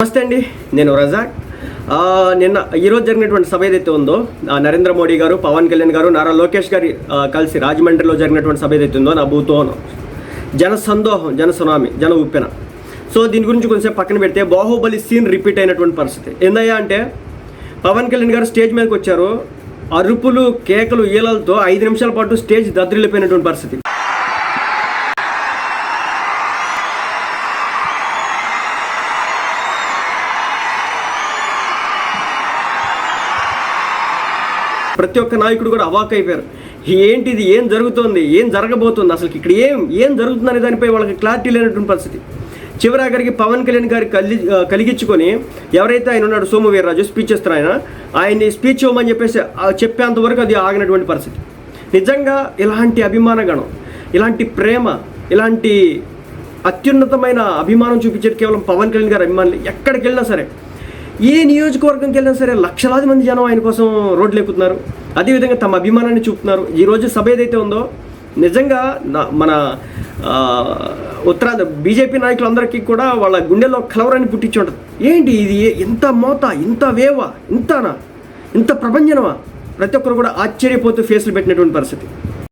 నమస్తే అండి. నేను రజాక్. నిన్న ఈరోజు జరిగినటువంటి సభ ఏదైతే ఉందో నరేంద్ర మోడీ గారు పవన్ కళ్యాణ్ గారు నారా లోకేష్ గారి కలిసి రాజమండ్రిలో జరిగినటువంటి సభ ఏదైతే ఉందో నా భూతో జన సందోహం జన సునామీ జన ఉప్పెన. సో దీని గురించి కొంచెం పక్కన పెడితే బాహుబలి సీన్ రిపీట్ అయినటువంటి పరిస్థితి. ఏందయ్యా అంటే పవన్ కళ్యాణ్ గారు స్టేజ్ మీదకి వచ్చారు అరుపులు కేకలు ఈలలతో ఐదు నిమిషాల పాటు స్టేజ్ దద్దరిల్లిపోయినటువంటి పరిస్థితి. ప్రతి ఒక్క నాయకుడు కూడా అవాక్ అయిపోయారు. ఏంటిది ఏం జరుగుతోంది? ఏం జరగబోతుంది? అసలు ఇక్కడ ఏం ఏం జరుగుతుందనే దానిపై వాళ్ళకి క్లారిటీ లేనటువంటి పరిస్థితి. చివరి ఆఖరికి పవన్ కళ్యాణ్ గారి కలి కలిగించుకొని ఎవరైతే ఆయన ఉన్నాడు సోము వీర్రాజు స్పీచ్ ఇస్తారు ఆయన ఆయన్ని స్పీచ్ ఇవ్వమని చెప్పేసి ఆ అది ఆగినటువంటి పరిస్థితి. నిజంగా ఇలాంటి అభిమాన గణం ఇలాంటి ప్రేమ ఇలాంటి అత్యున్నతమైన అభిమానం చూపించేది కేవలం పవన్ కళ్యాణ్ గారి అభిమానులు ఎక్కడికి వెళ్ళినా సరే ఏ నియోజకవర్గంకి వెళ్ళినా సరే లక్షలాది మంది జనం ఆయన కోసం రోడ్లు ఎక్కుతున్నారు. అదేవిధంగా తమ అభిమానాన్ని చూపుతున్నారు. ఈరోజు సభ ఏదైతే ఉందో నిజంగా నా- మన ఆ, బీజేపీ నాయకులందరికీ కూడా వాళ్ళ గుండెల్లో కలవరాన్ని పుట్టించి ఉంటుంది. ఏంటి ఇది? ఇంత మోత ఇంత వేవా ఇంతనా? ఇంత ప్రపంచనమా ప్రతి ఒక్కరు కూడా ఆశ్చర్యపోతూ ఫేస్లు పెట్టినటువంటి పరిస్థితి.